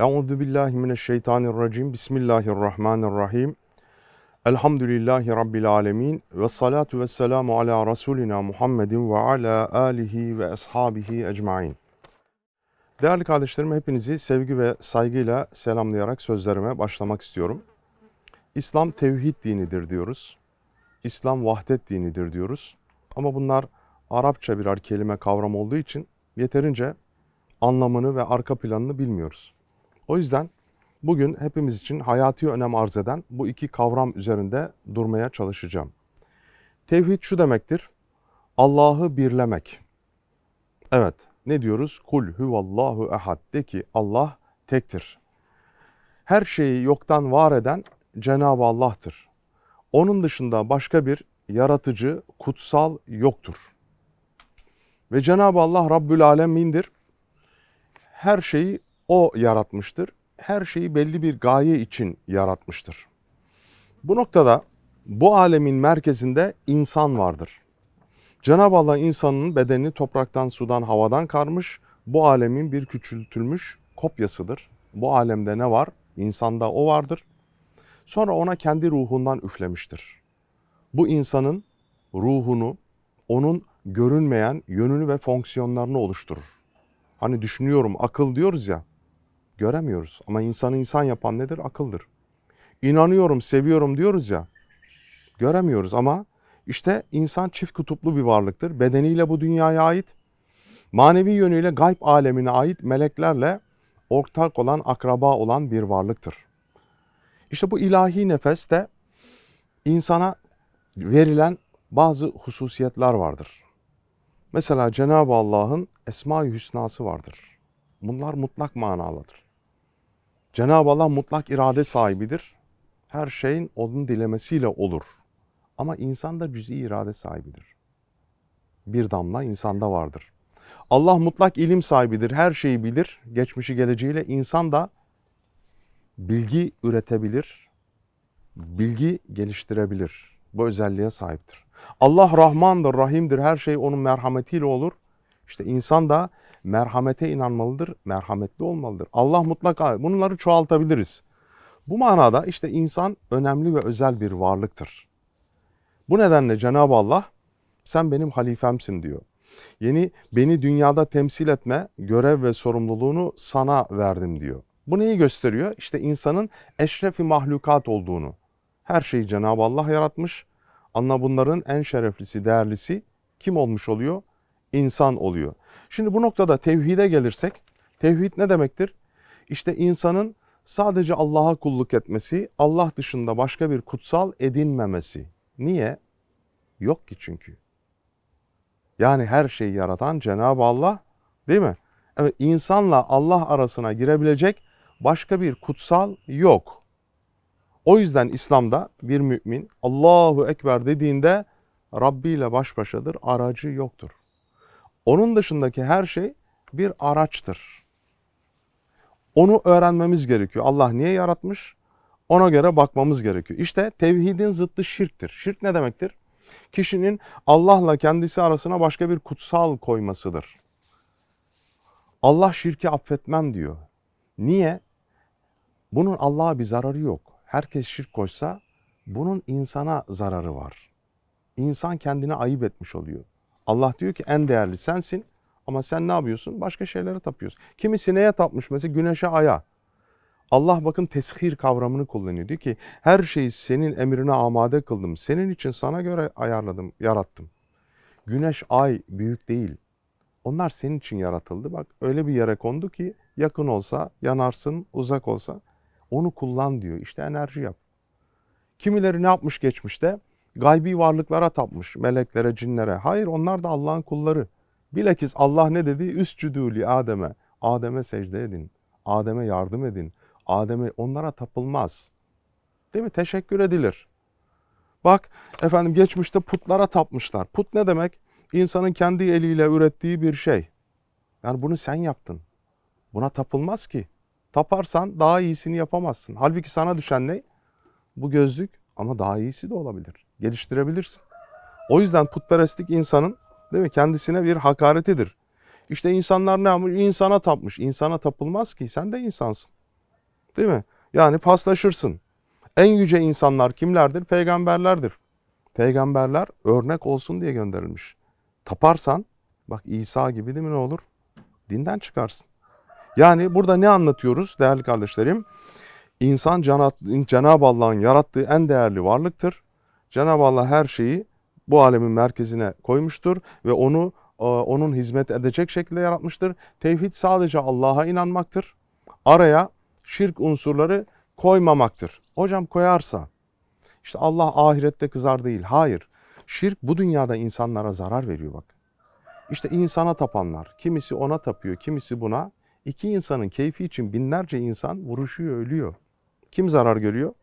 Euzu billahi mineşşeytanirracim. Bismillahirrahmanirrahim. Elhamdülillahi rabbil alamin ve salatu vesselamu ala rasulina Muhammedin ve ala alihi ve ashabihi ecmaîn. Değerli kardeşlerim hepinizi sevgi ve saygıyla selamlayarak sözlerime başlamak istiyorum. İslam tevhid dinidir diyoruz. İslam vahdet dinidir diyoruz. Ama bunlar Arapça birer kelime kavram olduğu için yeterince anlamını ve arka planını bilmiyoruz. O yüzden bugün hepimiz için hayati önem arz eden bu iki kavram üzerinde durmaya çalışacağım. Tevhid şu demektir. Allah'ı birlemek. Evet, ne diyoruz? Kul huvallahu ehad. De ki Allah tektir. Her şeyi yoktan var eden Cenab-ı Allah'tır. Onun dışında başka bir yaratıcı, kutsal yoktur. Ve Cenab-ı Allah Rabbül Alemin'dir. Her şeyi O yaratmıştır. Her şeyi belli bir gaye için yaratmıştır. Bu noktada bu alemin merkezinde insan vardır. Cenab-ı Allah insanın bedenini topraktan, sudan, havadan karmış. Bu alemin bir küçültülmüş kopyasıdır. Bu alemde ne var? İnsanda o vardır. Sonra ona kendi ruhundan üflemiştir. Bu insanın ruhunu, onun görünmeyen yönünü ve fonksiyonlarını oluşturur. Hani düşünüyorum, akıl diyoruz ya, göremiyoruz. Ama insanı insan yapan nedir? Akıldır. İnanıyorum, seviyorum diyoruz ya, göremiyoruz ama işte insan çift kutuplu bir varlıktır. Bedeniyle bu dünyaya ait, manevi yönüyle gayb alemine ait meleklerle ortak olan, akraba olan bir varlıktır. İşte bu ilahi nefes de insana verilen bazı hususiyetler vardır. Mesela Cenab-ı Allah'ın Esma-i Hüsnası vardır. Bunlar mutlak manalıdır. Cenab-ı Allah mutlak irade sahibidir. Her şeyin onun dilemesiyle olur. Ama insan da cüz'i irade sahibidir. Bir damla insanda vardır. Allah mutlak ilim sahibidir. Her şeyi bilir. Geçmişi geleceğiyle insan da bilgi üretebilir. Bilgi geliştirebilir. Bu özelliğe sahiptir. Allah Rahmandır, Rahim'dir. Her şey onun merhametiyle olur. İşte insan da merhamete inanmalıdır, merhametli olmalıdır. Allah mutlaka bunları çoğaltabiliriz. Bu manada işte insan önemli ve özel bir varlıktır. Bu nedenle Cenab-ı Allah sen benim halifemsin diyor. Yeni beni dünyada temsil etme görev ve sorumluluğunu sana verdim diyor. Bu neyi gösteriyor? İşte insanın eşrefi mahlukat olduğunu. Her şeyi Cenab-ı Allah yaratmış. Anla bunların en şereflisi, değerlisi kim olmuş oluyor? İnsan oluyor. Şimdi bu noktada tevhide gelirsek, tevhid ne demektir? İşte insanın sadece Allah'a kulluk etmesi, Allah dışında başka bir kutsal edinmemesi. Niye? Yok ki çünkü. Yani her şeyi yaratan Cenab-ı Allah değil mi? Evet insanla Allah arasına girebilecek başka bir kutsal yok. O yüzden İslam'da bir mümin Allahu Ekber dediğinde Rabbi ile baş başadır, aracı yoktur. Onun dışındaki her şey bir araçtır. Onu öğrenmemiz gerekiyor. Allah niye yaratmış? Ona göre bakmamız gerekiyor. İşte tevhidin zıttı şirktir. Şirk ne demektir? Kişinin Allah'la kendisi arasına başka bir kutsal koymasıdır. Allah şirki affetmem diyor. Niye? Bunun Allah'a bir zararı yok. Herkes şirk koşsa bunun insana zararı var. İnsan kendine ayıp etmiş oluyor. Allah diyor ki en değerli sensin ama sen ne yapıyorsun? Başka şeylere tapıyorsun. Kimisi neye tapmış? Mesela güneşe, aya. Allah bakın teshir kavramını kullanıyor. Diyor ki her şeyi senin emrine amade kıldım. Senin için sana göre ayarladım, yarattım. Güneş, ay büyük değil. Onlar senin için yaratıldı. Bak öyle bir yere kondu ki yakın olsa yanarsın, uzak olsa onu kullan diyor. İşte enerji yap. Kimileri ne yapmış geçmişte? Gaybi varlıklara tapmış. Meleklere, cinlere. Hayır onlar da Allah'ın kulları. Bilakis Allah ne dedi? Üscüdü li Adem'e. Adem'e secde edin. Adem'e yardım edin. Adem'e onlara tapılmaz. Değil mi? Teşekkür edilir. Bak efendim geçmişte putlara tapmışlar. Put ne demek? İnsanın kendi eliyle ürettiği bir şey. Yani bunu sen yaptın. Buna tapılmaz ki. Taparsan daha iyisini yapamazsın. Halbuki sana düşen ne? Bu gözlük ama daha iyisi de olabilir. Geliştirebilirsin. O yüzden putperestlik insanın değil mi kendisine bir hakaretidir. İşte insanlar ne yapmış? İnsana tapmış. İnsana tapılmaz ki. Sen de insansın. Değil mi? Yani paslaşırsın. En yüce insanlar kimlerdir? Peygamberlerdir. Peygamberler örnek olsun diye gönderilmiş. Taparsan bak İsa gibi değil mi ne olur? Dinden çıkarsın. Yani burada ne anlatıyoruz değerli kardeşlerim? İnsan Cenab- Cenab-ı Allah'ın yarattığı en değerli varlıktır. Cenab-ı Allah her şeyi bu alemin merkezine koymuştur ve onu e, onun hizmet edecek şekilde yaratmıştır. Tevhid sadece Allah'a inanmaktır. Araya şirk unsurları koymamaktır. Hocam koyarsa işte Allah ahirette kızar değil. Hayır. Şirk bu dünyada insanlara zarar veriyor bak. İşte insana tapanlar, kimisi ona tapıyor, kimisi buna. İki insanın keyfi için binlerce insan vuruşuyor, ölüyor. Kim zarar görüyor?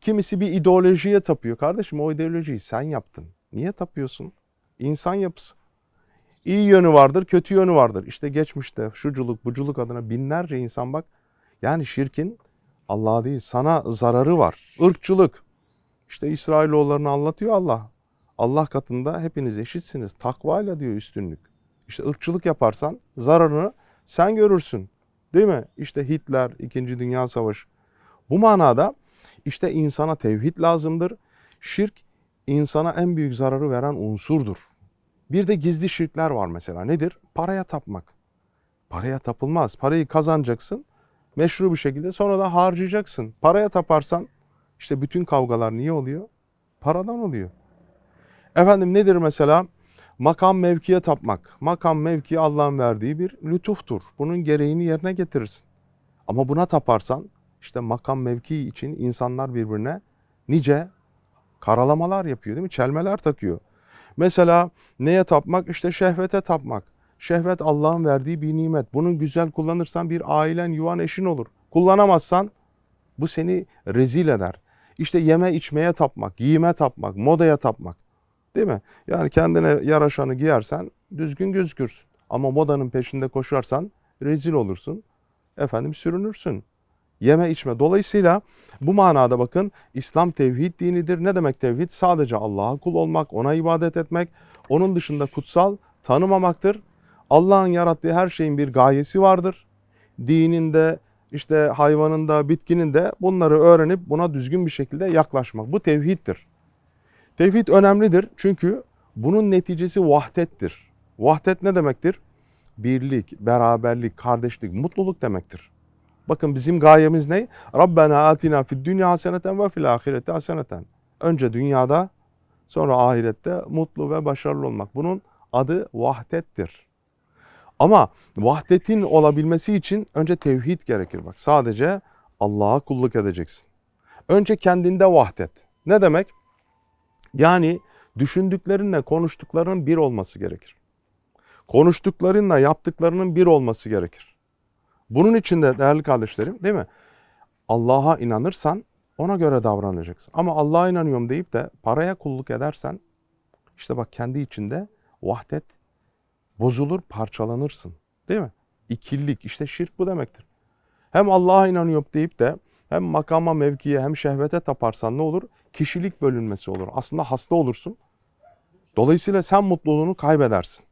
Kimisi bir ideolojiye tapıyor. Kardeşim o ideolojiyi sen yaptın. Niye tapıyorsun? İnsan yapısı. İyi yönü vardır, kötü yönü vardır. İşte geçmişte şuculuk, buculuk adına binlerce insan bak. Yani şirkin Allah değil sana zararı var. Irkçılık. İşte İsrailoğullarını anlatıyor Allah. Allah katında hepiniz eşitsiniz. Takvayla diyor üstünlük. İşte ırkçılık yaparsan zararını sen görürsün. Değil mi? İşte Hitler, 2. Dünya Savaşı. Bu manada işte insana tevhid lazımdır. Şirk insana en büyük zararı veren unsurdur. Bir de gizli şirkler var mesela. Nedir? Paraya tapmak. Paraya tapılmaz. Parayı kazanacaksın meşru bir şekilde sonra da harcayacaksın. Paraya taparsan işte bütün kavgalar niye oluyor? Paradan oluyor. Efendim nedir mesela? Makam mevkiye tapmak. Makam mevki Allah'ın verdiği bir lütuftur. Bunun gereğini yerine getirirsin. Ama buna taparsan işte makam mevki için insanlar birbirine nice karalamalar yapıyor değil mi? Çelmeler takıyor. Mesela neye tapmak? İşte şehvete tapmak. Şehvet Allah'ın verdiği bir nimet. Bunu güzel kullanırsan bir ailen, yuvan, eşin olur. Kullanamazsan bu seni rezil eder. İşte yeme içmeye tapmak, giyime tapmak, modaya tapmak. Değil mi? Yani kendine yaraşanı giyersen düzgün gözükürsün. Ama modanın peşinde koşarsan rezil olursun. Efendim sürünürsün. Yeme içme. Dolayısıyla bu manada bakın İslam tevhid dinidir. Ne demek tevhid? Sadece Allah'a kul olmak, ona ibadet etmek, onun dışında kutsal tanımamaktır. Allah'ın yarattığı her şeyin bir gayesi vardır. Dininde, işte hayvanında, bitkinin de bunları öğrenip buna düzgün bir şekilde yaklaşmak. Bu tevhiddir. Tevhid önemlidir çünkü bunun neticesi vahdettir. Vahdet ne demektir? Birlik, beraberlik, kardeşlik, mutluluk demektir. Bakın bizim gayemiz ne? Rabbena atina fid dünya haseneten ve fil ahireti haseneten. Önce dünyada sonra ahirette mutlu ve başarılı olmak. Bunun adı vahdettir. Ama vahdetin olabilmesi için önce tevhid gerekir bak. Sadece Allah'a kulluk edeceksin. Önce kendinde vahdet. Ne demek? Yani düşündüklerinle konuştuklarının bir olması gerekir. Konuştuklarınla yaptıklarının bir olması gerekir. Bunun için de değerli kardeşlerim değil mi? Allah'a inanırsan ona göre davranacaksın. Ama Allah'a inanıyorum deyip de paraya kulluk edersen işte bak kendi içinde vahdet bozulur, parçalanırsın. Değil mi? İkillik işte şirk bu demektir. Hem Allah'a inanıyorum deyip de hem makama, mevkiye hem şehvete taparsan ne olur? Kişilik bölünmesi olur. Aslında hasta olursun. Dolayısıyla sen mutluluğunu kaybedersin.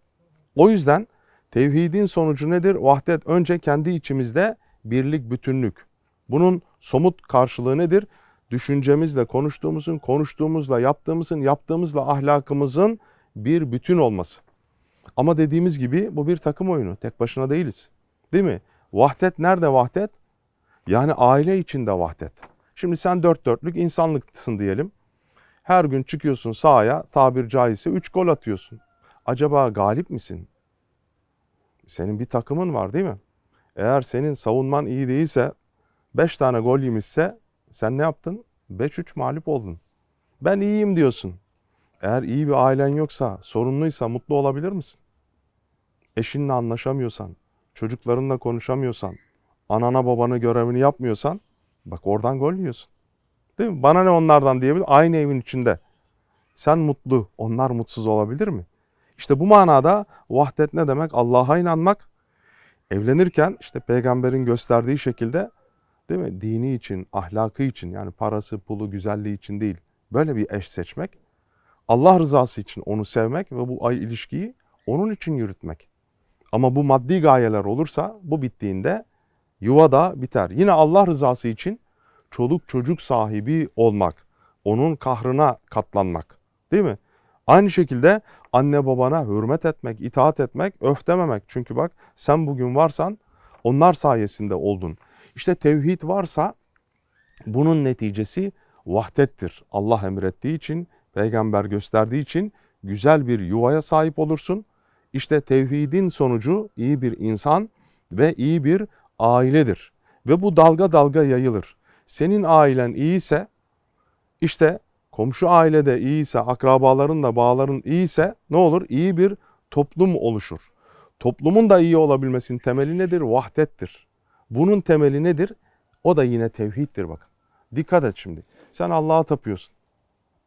O yüzden tevhidin sonucu nedir? Vahdet önce kendi içimizde birlik, bütünlük. Bunun somut karşılığı nedir? Düşüncemizle konuştuğumuzun, konuştuğumuzla yaptığımızın, yaptığımızla ahlakımızın bir bütün olması. Ama dediğimiz gibi bu bir takım oyunu. Tek başına değiliz. Değil mi? Vahdet nerede vahdet? Yani aile içinde vahdet. Şimdi sen dört dörtlük insanlıksın diyelim. Her gün çıkıyorsun sahaya tabir caizse 3 gol atıyorsun. Acaba galip misin? Senin bir takımın var değil mi? Eğer senin savunman iyi değilse 5 tane gol yemişse sen ne yaptın? 5-3 mağlup oldun. Ben iyiyim diyorsun. Eğer iyi bir ailen yoksa, sorunluysa mutlu olabilir misin? Eşinle anlaşamıyorsan, çocuklarınla konuşamıyorsan, anana babanı görevini yapmıyorsan bak oradan gol yiyorsun. Değil mi? Bana ne onlardan diyebilir. Aynı evin içinde. Sen mutlu, onlar mutsuz olabilir mi? İşte bu manada vahdet ne demek? Allah'a inanmak. Evlenirken işte peygamberin gösterdiği şekilde değil mi? Dini için, ahlakı için yani parası, pulu, güzelliği için değil. Böyle bir eş seçmek. Allah rızası için onu sevmek ve bu ay ilişkiyi onun için yürütmek. Ama bu maddi gayeler olursa bu bittiğinde yuva da biter. Yine Allah rızası için çoluk çocuk sahibi olmak, onun kahrına katlanmak. Değil mi? Aynı şekilde anne babana hürmet etmek, itaat etmek, öf dememek. Çünkü bak sen bugün varsan onlar sayesinde oldun. İşte tevhid varsa bunun neticesi vahdettir. Allah emrettiği için, peygamber gösterdiği için güzel bir yuvaya sahip olursun. İşte tevhidin sonucu iyi bir insan ve iyi bir ailedir. Ve bu dalga dalga yayılır. Senin ailen iyiyse işte komşu ailede iyiyse, akrabaların da bağların iyiyse ne olur? İyi bir toplum oluşur. Toplumun da iyi olabilmesinin temeli nedir? Vahdettir. Bunun temeli nedir? O da yine tevhiddir bakın. Dikkat et şimdi. Sen Allah'a tapıyorsun.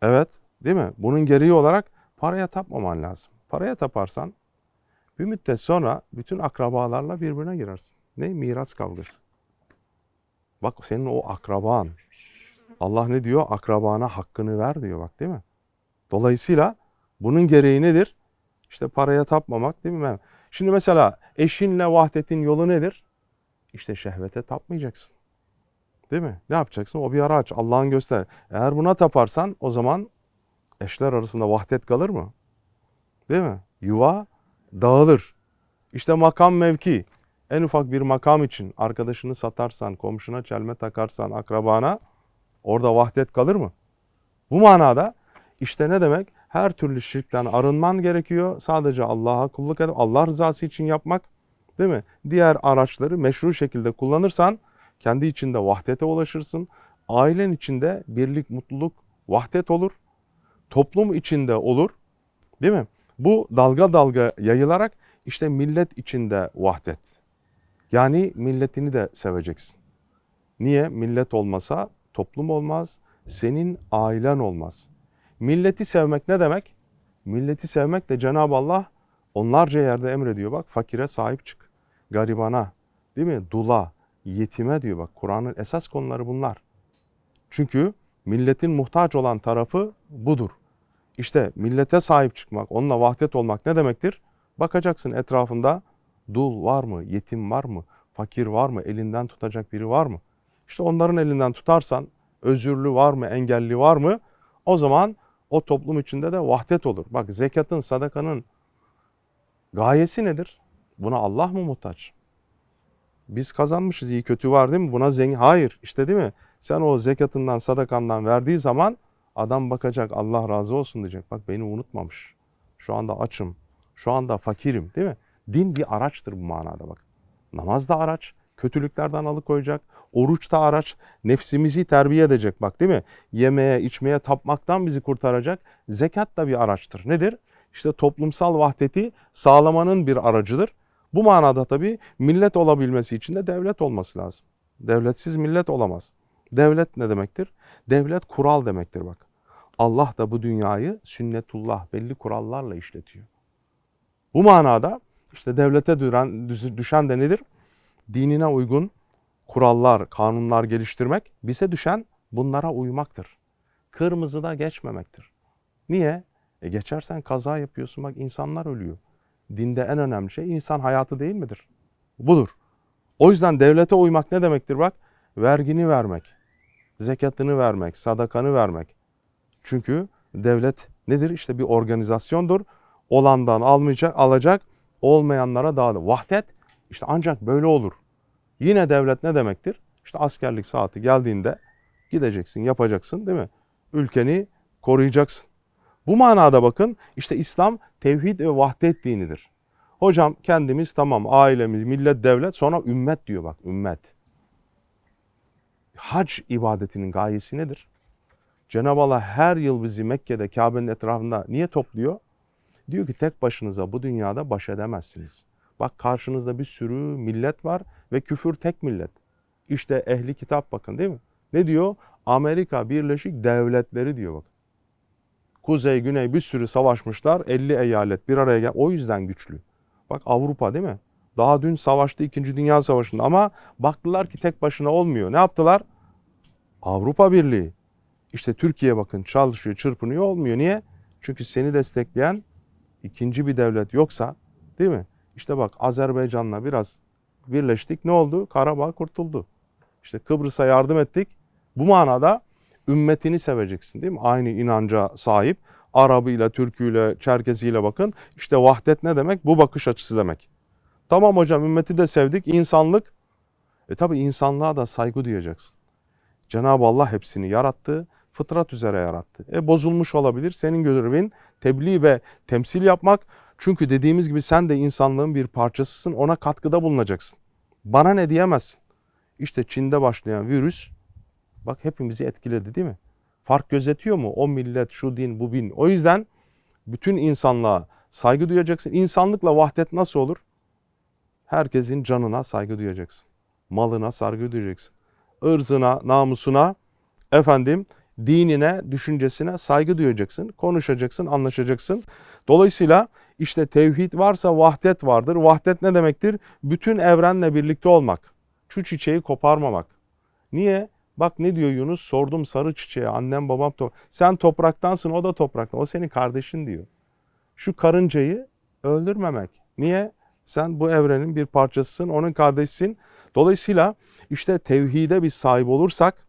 Evet, değil mi? Bunun gereği olarak paraya tapmaman lazım. Paraya taparsan bir müddet sonra bütün akrabalarla birbirine girersin. Ne? Miras kavgası. Bak senin o akraban. Allah ne diyor? Akrabana hakkını ver diyor bak değil mi? Dolayısıyla bunun gereği nedir? İşte paraya tapmamak değil mi? Şimdi mesela eşinle vahdetin yolu nedir? İşte şehvete tapmayacaksın. Değil mi? Ne yapacaksın? O bir araç. Allah'ın göster. Eğer buna taparsan o zaman eşler arasında vahdet kalır mı? Değil mi? Yuva dağılır. İşte makam mevki. En ufak bir makam için arkadaşını satarsan, komşuna çelme takarsan, akrabana orada vahdet kalır mı? Bu manada işte ne demek? Her türlü şirkten arınman gerekiyor. Sadece Allah'a kulluk edip Allah rızası için yapmak. Değil mi? Diğer araçları meşru şekilde kullanırsan kendi içinde vahdete ulaşırsın. Ailen içinde birlik, mutluluk, vahdet olur. Toplum içinde olur. Değil mi? Bu dalga dalga yayılarak işte millet içinde vahdet. Yani milletini de seveceksin. Niye? Millet olmasa toplum olmaz, senin ailen olmaz. Milleti sevmek ne demek? Milleti sevmek de Cenab-ı Allah onlarca yerde emrediyor. Bak fakire sahip çık. Garibana, değil mi? Dula, yetime diyor bak. Kur'an'ın esas konuları bunlar. Çünkü milletin muhtaç olan tarafı budur. İşte millete sahip çıkmak, onunla vahdet olmak ne demektir? Bakacaksın etrafında dul var mı, yetim var mı, fakir var mı, elinden tutacak biri var mı? İşte onların elinden tutarsan özürlü var mı, engelli var mı? O zaman o toplum içinde de vahdet olur. Bak zekatın, sadakanın gayesi nedir? Buna Allah mı muhtaç? Biz kazanmışız iyi kötü var değil mi? Buna zengin. Hayır işte değil mi? Sen o zekatından sadakandan verdiği zaman adam bakacak Allah razı olsun diyecek. Bak beni unutmamış. Şu anda açım. Şu anda fakirim değil mi? Din bir araçtır bu manada bak. Namaz da araç. Kötülüklerden alıkoyacak. Oruç da araç. Nefsimizi terbiye edecek bak değil mi? Yemeye, içmeye, tapmaktan bizi kurtaracak. Zekat da bir araçtır. Nedir? İşte toplumsal vahdeti sağlamanın bir aracıdır. Bu manada tabii millet olabilmesi için de devlet olması lazım. Devletsiz millet olamaz. Devlet ne demektir? Devlet kural demektir bak. Allah da bu dünyayı sünnetullah belli kurallarla işletiyor. Bu manada işte devlete düşen, düşen de nedir? Dinine uygun kurallar, kanunlar geliştirmek. Bize düşen bunlara uymaktır. Kırmızıda geçmemektir. Niye? E geçersen kaza yapıyorsun bak insanlar ölüyor. Dinde en önemli şey insan hayatı değil midir? Budur. O yüzden devlete uymak ne demektir bak? Vergini vermek, zekatını vermek, sadakanı vermek. Çünkü devlet nedir? İşte bir organizasyondur. Olandan almayacak, alacak, olmayanlara dağıtır. Vahdet işte ancak böyle olur. Yine devlet ne demektir? İşte askerlik saati geldiğinde gideceksin, yapacaksın değil mi? Ülkeni koruyacaksın. Bu manada bakın işte İslam tevhid ve vahdet dinidir. Hocam kendimiz tamam ailemiz, millet, devlet sonra ümmet diyor bak ümmet. Hac ibadetinin gayesi nedir? Cenab-ı Allah her yıl bizi Mekke'de Kabe'nin etrafında niye topluyor? Diyor ki tek başınıza bu dünyada baş edemezsiniz. Bak karşınızda bir sürü millet var ve küfür tek millet. İşte ehli kitap bakın değil mi? Ne diyor? Amerika Birleşik Devletleri diyor bak. Kuzey, güney bir sürü savaşmışlar. 50 eyalet bir araya gel. O yüzden güçlü. Bak Avrupa değil mi? Daha dün savaştı 2. Dünya Savaşı'nda ama baktılar ki tek başına olmuyor. Ne yaptılar? Avrupa Birliği. İşte Türkiye bakın çalışıyor, çırpınıyor olmuyor. Niye? Çünkü seni destekleyen ikinci bir devlet yoksa değil mi? İşte bak Azerbaycan'la biraz birleştik. Ne oldu? Karabağ kurtuldu. İşte Kıbrıs'a yardım ettik. Bu manada ümmetini seveceksin değil mi? Aynı inanca sahip. Arabıyla, Türküyle, Çerkeziyle bakın. İşte vahdet ne demek? Bu bakış açısı demek. Tamam hocam ümmeti de sevdik. İnsanlık. E tabi insanlığa da saygı duyacaksın. Cenab-ı Allah hepsini yarattı. Fıtrat üzere yarattı. E bozulmuş olabilir. Senin görevin tebliğ ve temsil yapmak. Çünkü dediğimiz gibi sen de insanlığın bir parçasısın. Ona katkıda bulunacaksın. Bana ne diyemezsin. İşte Çin'de başlayan virüs bak hepimizi etkiledi değil mi? Fark gözetiyor mu? O millet, şu din, bu bin. O yüzden bütün insanlığa saygı duyacaksın. İnsanlıkla vahdet nasıl olur? Herkesin canına saygı duyacaksın. Malına saygı duyacaksın. Irzına, namusuna, efendim dinine, düşüncesine saygı duyacaksın. Konuşacaksın, anlaşacaksın. Dolayısıyla işte tevhid varsa vahdet vardır. Vahdet ne demektir? Bütün evrenle birlikte olmak. Şu çiçeği koparmamak. Niye? Bak ne diyor Yunus? Sordum sarı çiçeğe, annem babam to Sen topraktansın, o da topraktan. O senin kardeşin diyor. Şu karıncayı öldürmemek. Niye? Sen bu evrenin bir parçasısın, onun kardeşsin. Dolayısıyla işte tevhide biz sahip olursak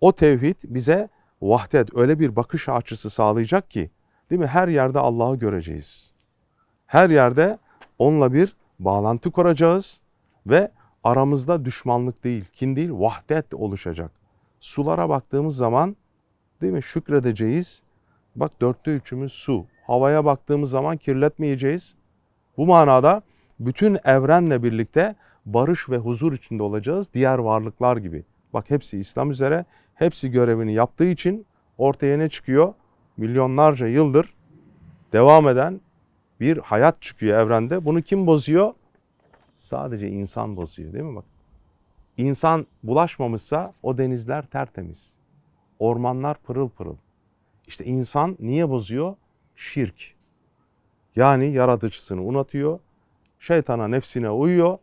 o tevhid bize vahdet öyle bir bakış açısı sağlayacak ki değil mi? Her yerde Allah'ı göreceğiz. Her yerde onunla bir bağlantı kuracağız ve aramızda düşmanlık değil, kin değil, vahdet oluşacak. Sulara baktığımız zaman değil mi? Şükredeceğiz. Bak dörtte üçümüz su. Havaya baktığımız zaman kirletmeyeceğiz. Bu manada bütün evrenle birlikte barış ve huzur içinde olacağız diğer varlıklar gibi. Bak hepsi İslam üzere, hepsi görevini yaptığı için ortaya ne çıkıyor? Milyonlarca yıldır devam eden bir hayat çıkıyor evrende. Bunu kim bozuyor? Sadece insan bozuyor değil mi bak? İnsan bulaşmamışsa o denizler tertemiz. Ormanlar pırıl pırıl. İşte insan niye bozuyor? Şirk. Yani yaratıcısını unutuyor. Şeytana, nefsine uyuyor.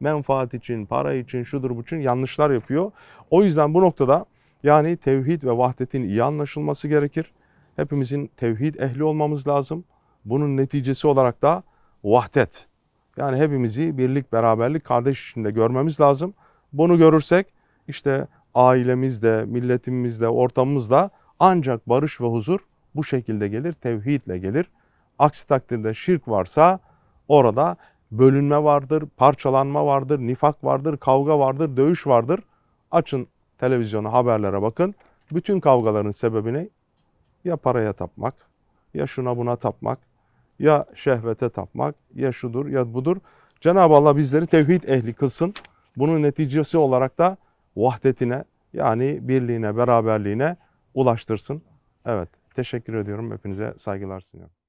Menfaat için, para için, şudur bu için yanlışlar yapıyor. O yüzden bu noktada yani tevhid ve vahdetin iyi anlaşılması gerekir. Hepimizin tevhid ehli olmamız lazım. Bunun neticesi olarak da vahdet. Yani hepimizi birlik, beraberlik, kardeş içinde görmemiz lazım. Bunu görürsek işte ailemizde, milletimizde, ortamımızda ancak barış ve huzur bu şekilde gelir, tevhidle gelir. Aksi takdirde şirk varsa orada bölünme vardır, parçalanma vardır, nifak vardır, kavga vardır, dövüş vardır. Açın televizyonu, haberlere bakın. Bütün kavgaların sebebi ne? Ya paraya tapmak, ya şuna buna tapmak, ya şehvete tapmak, ya şudur ya budur. Cenab-ı Allah bizleri tevhid ehli kılsın. Bunun neticesi olarak da vahdetine yani birliğine, beraberliğine ulaştırsın. Evet, teşekkür ediyorum. Hepinize saygılar sunuyorum.